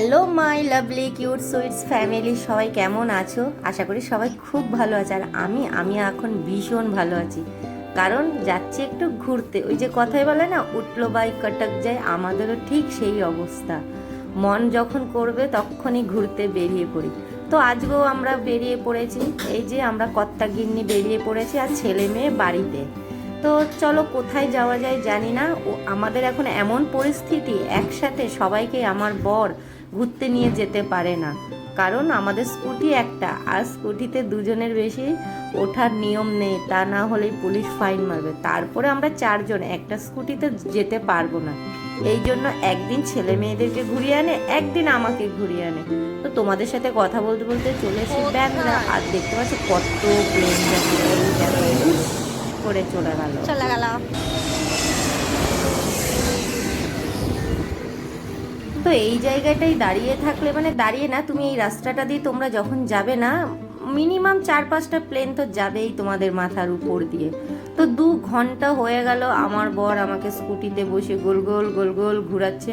hello my lovely cute sweets family সবাই কেমন আছো? আশা করি সবাই খুব ভালো আছে। আর আমি আমি এখন ভীষণ ভালো আছি। কারণ যাচ্ছি একটু ঘুরতে। ওই যে কথাই বলে না, উঠল বাই কটক যায়, আমাদেরও ঠিক সেই অবস্থা। মন যখন করবে তখনই ঘুরতে বেরিয়ে পড়ি। তো আজকেও আমরা বেরিয়ে পড়েছি। এই যে আমরা কত্তা গিন্নি বেরিয়ে পড়েছি আর ছেলে মেয়ে বাড়িতে। তো চলো কোথায় যাওয়া যায় জানি না। ও, আমাদের এখন এমন পরিস্থিতি, একসাথে সবাইকে আমার বর ঘুরতে নিয়ে যেতে পারে না। কারণ আমাদের স্কুটি একটা আর স্কুটিতে দুজনের বেশি ওঠার নিয়ম নেই তা না হলেই পুলিশ ফাইন মারবে। তারপরে আমরা চারজন একটা স্কুটিতে যেতে পারব না। এই জন্য একদিন ছেলে মেয়েদেরকে ঘুরিয়ে আনে একদিন আমাকে ঘুরিয়ে আনে। তো তোমাদের সাথে কথা বলতে বলতে চলে এসেছি ব্যাংরা আর দেখতে পাচ্ছ কত প্লেন করে চলে গেল। চলে গেল। তো এই জায়গাটাই দাঁড়িয়ে থাকলে মানে দাঁড়িয়ে না, তুমি এই রাস্তাটা দিয়ে তোমরা যখন যাবে না মিনিমাম চার পাঁচটা প্লেন তো যাবেই তোমাদের মাথার উপর দিয়ে। তো দু ঘণ্টা হয়ে গেল, আমার বর আমাকে স্কুটিতে বসে গোল গোল গোল গোল ঘুরাচ্ছে।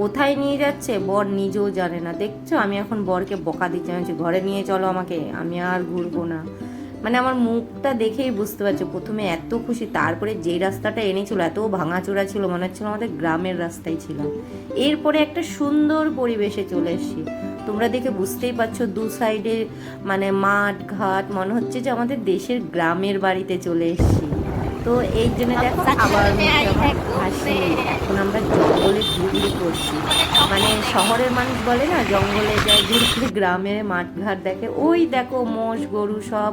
কোথায় নিয়ে যাচ্ছে? বর নিজেও জানে না। দেখছ, আমি এখন বরকে বকা দিচ্ছি। ঘরে নিয়ে চলো আমাকে, আমি আর ঘুরবো না। মানে আমার মুখটা দেখেই বুঝতে পারছ। প্রথমে এত খুশি, তারপরে যেই রাস্তাটা এনেছিল, এত ভাঙাচোরা ছিল, মনে হচ্ছিল আমাদের গ্রামের রাস্তায় ছিলাম। এরপরে একটা সুন্দর পরিবেশে চলে এসেছি। তোমরা দেখে বুঝতেই পারছ, দু সাইডে মানে মাঠ, ঘাট, মনে হচ্ছে যে আমাদের দেশের গ্রামের বাড়িতে চলে এসেছি। তো এই জন্য দেখো, আবার এখন আমরা জঙ্গলে ঘুরঘুরি করছি। মানে শহরের মানুষ বলে না, জঙ্গলে যায়, ঘুরঘুরি, গ্রামে মাঠ, ঘাট দেখে, ওই দেখো মোষ, গরু সব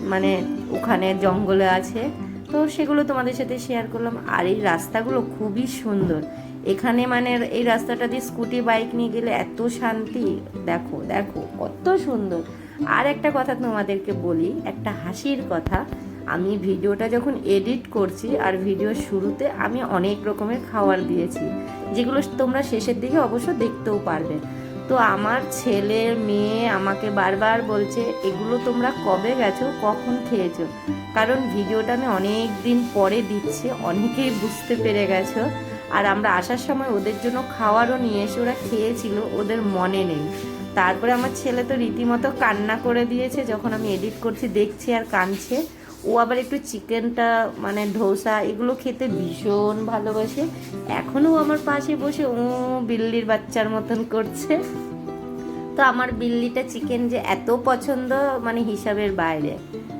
মানে ওখানে জঙ্গলে আছে। তো সেগুলো তোমাদের সাথে শেয়ার করলাম। আর এই রাস্তাগুলো খুবই সুন্দর। এখানে মানে এই রাস্তাটা দিয়ে স্কুটি বাইক নিয়ে গেলে এত শান্তি। দেখো দেখো, কত সুন্দর। আর একটা কথা তোমাদেরকে বলি, একটা হাসির কথা। আমি ভিডিওটা যখন এডিট করছি আর ভিডিওর শুরুতে আমি অনেক রকমের খাবার দিয়েছি। যেগুলো তোমরা শেষের দিকে অবশ্য দেখতেও পারবে। তো আমার ছেলে মেয়ে আমাকে বারবার বলছে, এগুলো তোমরা কবে গেছো? কখন খেয়েছো? কারণ ভিডিওটা আমি অনেক দিন পরে দিচ্ছি, অনেকেই বুঝতে পেরে গেছো। আর আমরা আসার সময় ওদের জন্য খাওয়ারও নিয়ে এসে ওরা খেয়েছিল, ওদের মনে নেই। তারপরে আমার ছেলে তো রীতিমতো কান্না করে দিয়েছে, যখন আমি এডিট করছি দেখছি আর কাঁদছে। ও আবার একটু চিকেনটা মানে ধোসা, এগুলো খেতে ভীষণ ভালোবাসে। এখনও আমার পাশে বসে, ও বিল্লির বাচ্চার মতন করছে। তো আমার বিল্লিটা চিকেন যে এত পছন্দ মানে হিসাবের বাইরে।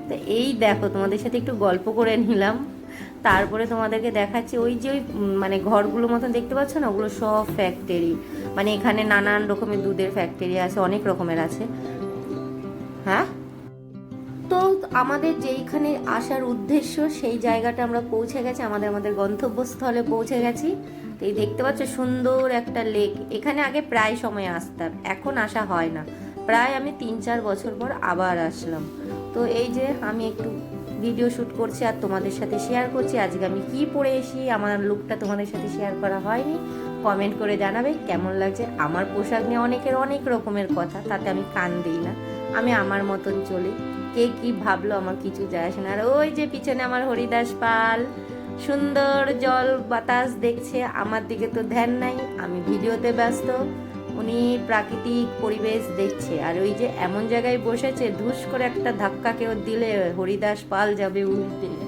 তো এই দেখো, তোমাদের সাথে একটু গল্প করে নিলাম। তারপরে তোমাদেরকে দেখাচ্ছি, ওই যে ওই মানে ঘরগুলো মতন দেখতে পাচ্ছ না, ওগুলো সব ফ্যাক্টরি মানে এখানে নানান রকমের দুধের ফ্যাক্টরি আছে, অনেক রকমের আছে। হ্যাঁ? আমাদের যেইখানে আসার উদ্দেশ্য, সেই জায়গাটা আমরা পৌঁছে গেছি, আমাদের আমাদের গন্তব্যস্থলে পৌঁছে গেছি। তো এই দেখতে পাচ্ছ সুন্দর একটা লেক এখানে আগে প্রায় সময় আসতাম, এখন আসা হয় না। প্রায় আমি তিন চার বছর পর আবার আসলাম। তো এই যে আমি একটু ভিডিও শ্যুট করছি আর তোমাদের সাথে শেয়ার করছি, আজকে আমি কি পরে এসি আমার লুকটা তোমাদের সাথে শেয়ার করা হয়নি। কমেন্ট করে জানাবে কেমন লাগছে। আমার পোশাক নিয়ে অনেকের অনেক রকমের কথা, তাতে আমি কান দিই না। আমি আমার মতন চলি। কে কি ভাবলো আমার কিছু যায় আসে না। আর ওই যে পিছনে আমার হরিদাস পাল, সুন্দর জল বাতাস দেখছে, আমার দিকে তো ধ্যান নাই, আমি ভিডিওতে ব্যস্ত, উনি প্রাকৃতিক পরিবেশ দেখছে। আর ওই যে এমন জায়গায় বসেছে, ধুস করে একটা ধাক্কা কেউ দিলে, হরিদাস পাল যাবে উল্টে।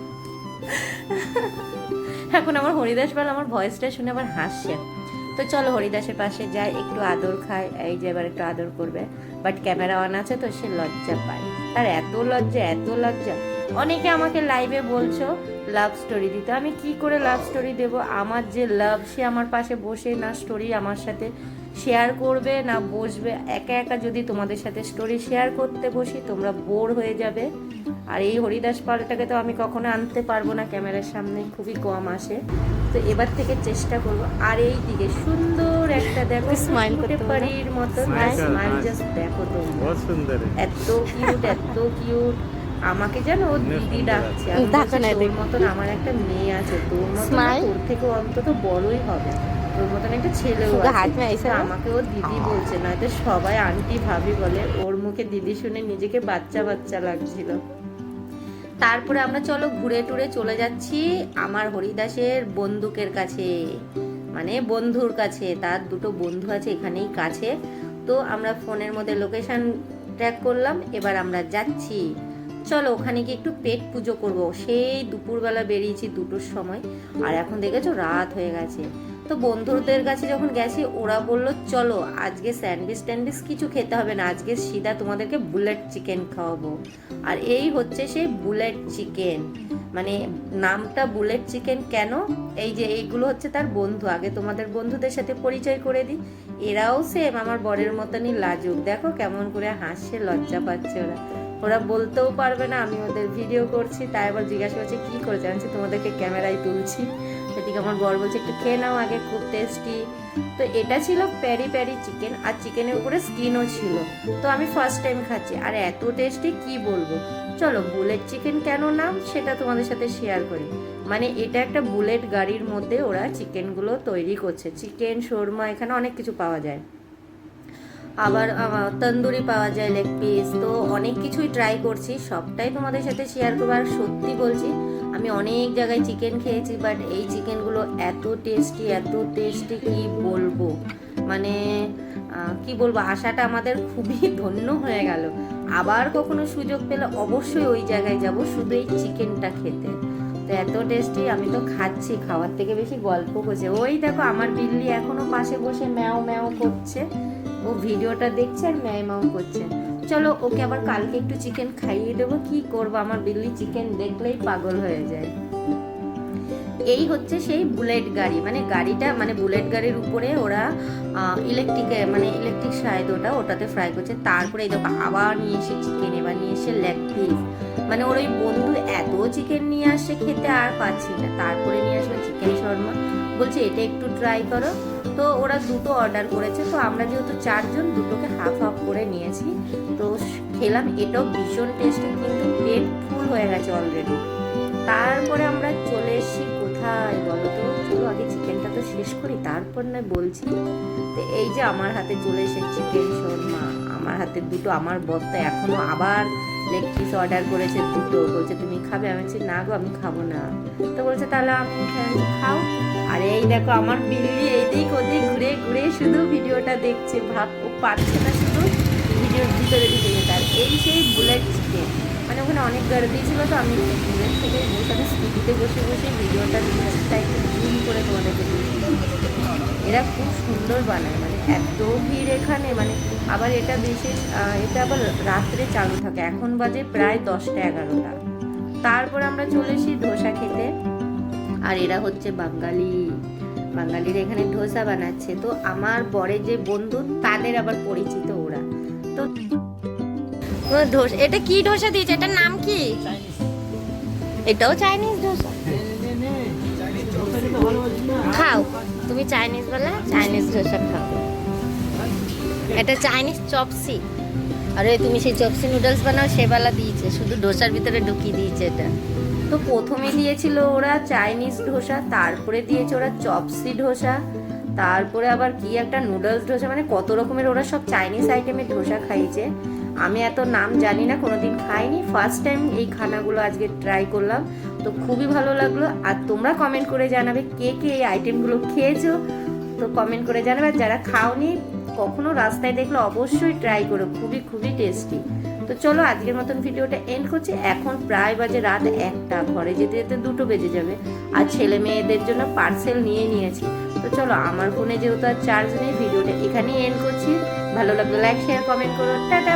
এখন আমার হরিদাস পাল আমার ভয়েসটা শুনে আবার হাসছে। তো চলো হরিদাসের পাশে যাই, একটু আদর খায় এই যে এবার একটু আদর করবে। বাট ক্যামেরা অন আছে তো, সে লজ্জা পায়। তার এত লজ্জা এত লজ্জা। অনেকে আমাকে লাইভে বলছো লাভ স্টোরি দিতে। আমি কি করে লাভ স্টোরি দেব? আমার যে লাভ সে আমার পাশে বসে না স্টোরি আমার সাথে শেয়ার করবে, না বসবে। একা একা যদি তোমাদের সাথে স্টোরি শেয়ার করতে বসি, তোমরা বোর হয়ে যাবে। আর এই হরিদাস পালটাকে তো আমি কখনো আনতে পারব না। ক্যামেরার সামনে খুবই কম আসে। তো এবার থেকে চেষ্টা করব। আর এই দিকে সুন্দর একটা দেখো স্মাইল করতে পারির মতো। স্মাইল হ্যাঁ, জাস্ট দেখো তো এত কিউট এত কিউট আমাকে যেন ও দিদি ডাকছে। তোর মতন আমার একটা মেয়ে আছে তোর মতন তোর থেকে অন্তত বড়ই হবে। তোর মতন একটা ছেলে আমাকে ও দিদি বলছে নয়তো সবাই আন্টি ভাবি বলে। ওর মুখে দিদি শুনে নিজেকে বাচ্চা বাচ্চা লাগছিল। তারপরে আমরা চলো ঘুরে টুরে চলে যাচ্ছি আমার হরিদাসের বন্দুকের কাছে। মানে বন্ধুর কাছে, তার দুটো বন্ধু আছে এখানেই কাছে। তো আমরা ফোনের মধ্যে লোকেশন ট্র্যাক করলাম, এবার আমরা যাচ্ছি। চলো ওখানে গিয়ে একটু পেট পুজো করব। সেই দুপুরবেলা বেরিয়েছি দুটোর সময়। আর এখন দেখেছ রাত হয়ে গেছে। তো বন্ধুদের কাছে যখন গেছি, ওরা বলল, চলো, আজকে স্যান্ডউইচ ট্যান্ডউইচ কিছু খেতে হবে না, আজকে সিধা তোমাদেরকে বুলেট চিকেন খাওয়াবো। আর এই হচ্ছে সেই বুলেট চিকেন। মানে নামটা বুলেট চিকেন কেন? এই যে এইগুলো হচ্ছে তার বন্ধু। আগে তোমাদের বন্ধুদের সাথে পরিচয় করে দিই। এরাও সেম আমার বরের মতনই লাজুক। দেখো কেমন করে হাসছে, লজ্জা পাচ্ছে ওরা। ওরা বলতেও পারবে না, আমি ওদের ভিডিও করছি, তাই আবার জিজ্ঞাসা করছে, কী করেছে? আমি তোমাদেরকে ক্যামেরায় তুলছি। এদিকে আমার বর বলছে, একটু খেয়ে নাও, আগে খুব টেস্টি তো এটা ছিল প্যারি প্যারি চিকেন আর চিকেনের উপরে স্কিনও ছিল। তো আমি ফার্স্ট টাইম খাচ্ছি, আর এত টেস্টি কি বলব? চলো বুলেট চিকেন কেন নাম? সেটা তোমাদের সাথে শেয়ার করি। মানে এটা একটা বুলেট গাড়ির মধ্যে ওরা চিকেনগুলো তৈরি করছে। চিকেন শোরমা, এখানে অনেক কিছু পাওয়া যায়। আবার তন্দুরি পাওয়া যায় লেগ পিস তো অনেক কিছুই ট্রাই করছি। সবটাই তোমাদের সাথে শেয়ার করব। আর সত্যি বলছি, আমি অনেক জায়গায় চিকেন খেয়েছি বাট এই চিকেনগুলো এত টেস্টি এত টেস্টি কি বলব? মানে কি বলব? আশাটা আমাদের খুবই ধন্য হয়ে গেল। আবার কখনো সুযোগ পেলে অবশ্যই ওই জায়গায় যাব, শুধু এই চিকেনটা খেতে। তো এত টেস্টি আমি তো খাচ্ছি। খাওয়ার থেকে বেশি গল্প করছে ওই দেখো, আমার বিল্লি এখনও পাশে বসে ম্যাও ম্যাও করছে। ও ভিডিওটা দেখছে আর ম্যাও করছে। চলো ওকে আবার কালকে একটু চিকেন খাইয়ে দেবো। কি করব? আমার বিল্লি চিকেন দেখলেই পাগল হয়ে যায়। এই হচ্ছে সেই বুলেট গাড়ি। মানে গাড়িটা মানে বুলেট গাড়ির উপরে ওরা ইলেকট্রিকে মানে ইলেকট্রিক সাহায্য ওটা, ওটাতে ফ্রাই করছে। তারপরে এই দেখো, আবার নিয়ে এসে চিকেন এবার নিয়ে এসে লেগ পিস মানে ওর ওই বন্ধু এত চিকেন নিয়ে আসছে খেতে, আর পাচ্ছি না। তারপরে নিয়ে আসবে চিকেন শর্মা। বলছে, এটা একটু ট্রাই করো। তো ওরা দুটো অর্ডার করেছে, তো আমরা যেহেতু চারজন দুটোকে হাফ হাফ করে নিয়েছি, তো খেলাম, এটাও ভীষণ টেস্টি কিন্তু পেট ফুল হয়ে গেছে অলরেডি তারপরে আমরা চলে এসেছি কোথায় বলো তো? চলো আগে চিকেনটা তো শেষ করি, তারপর না বলছি, তো এই যে আমার হাতে চলে এসেছে চিকেন শর্মা, আমার হাতে দুটো, আমার বর্তা এখনও আবার লেগ পিস অর্ডার করেছে দুটো, বলছে তুমি খাবে, আমি বলছি, না গো, আমি খাব না। তো বলছে, তাহলে আমি খাও। আর এই দেখো, আমার বিল্লি এইদিক ওদিক ঘুরে ঘুরে শুধু ভিডিওটা দেখছে, ভাব, ও পারছে না শুধু ভিডিওর ভিতরে দিকে যেতে আর এই সেই বুলেট চিকেন মানে ওখানে অনেক গাড়ি ছিল তো আমি দূরের থেকে বসে স্কুটিতে বসে বসে ভিডিওটা একটু জুম করে তোমাদেরকে এরা খুব সুন্দর বানায় মানে এত ভিড় এখানে মানে আবার এটা বিশেষ এটা আবার রাত্রে চালু থাকে, এখন বাজে প্রায় দশটা এগারোটা। তারপর আমরা চলে এসি ধোসা খেতে। আর এরা হচ্ছে বাঙালি। বাঙালিরা এখানে ধোসা বানাচ্ছে। তো আমার বরের যে বন্ধু, তাদের আবার পরিচিত ওরা। তো এটা কি ধোসা দিয়েছে? এটার নাম কি? এটাও চাইনিজ ধোসা। খাও। তুমি চাইনিজ বলে, চাইনিজ ধোসা খাও। এটা চাইনিজ চপসি। আরে, তুমি সেই চপসি নুডলস বানাও সেবেলা দিয়েছে। শুধু ডোসার ভিতরে ঢুকিয়ে দিয়েছে এটা। তো প্রথমে দিয়েছিল ওরা চাইনিজ ধোসা, তারপরে দিয়েছে ওরা চপসি ধোসা, তারপরে আবার কি একটা নুডলস ধোসা মানে কত রকমের ওরা সব চাইনিজ আইটেমের ধোসা খাইছে আমি এত নাম জানি না, কোনোদিন খাইনি। ফার্স্ট টাইম এই খানাগুলো আজকে ট্রাই করলাম। তো খুবই ভালো লাগল। আর তোমরা কমেন্ট করে জানাবে কে কে এই আইটেমগুলো খেয়েছো। তো কমেন্ট করে জানাবে। আর যারা খাওনি, কখনো রাস্তায় দেখলে অবশ্যই ট্রাই করো। খুবই খুবই টেস্টি তো চলো আজকের মতন ভিডিওটা এন্ড করছি। এখন প্রায় বাজে রাত একটা, ঘরে যেতে যেতে দুটো বেজে যাবে। আর ছেলে মেয়েদের জন্য পার্সেল নিয়ে নিয়েছি। তো চলো আমার ফোনে যেহেতু আর চার্জ নেই, ভিডিওটা এখানেই এন্ড করছি। ভালো লাগলে লাইক শেয়ার কমেন্ট করো। টাটা!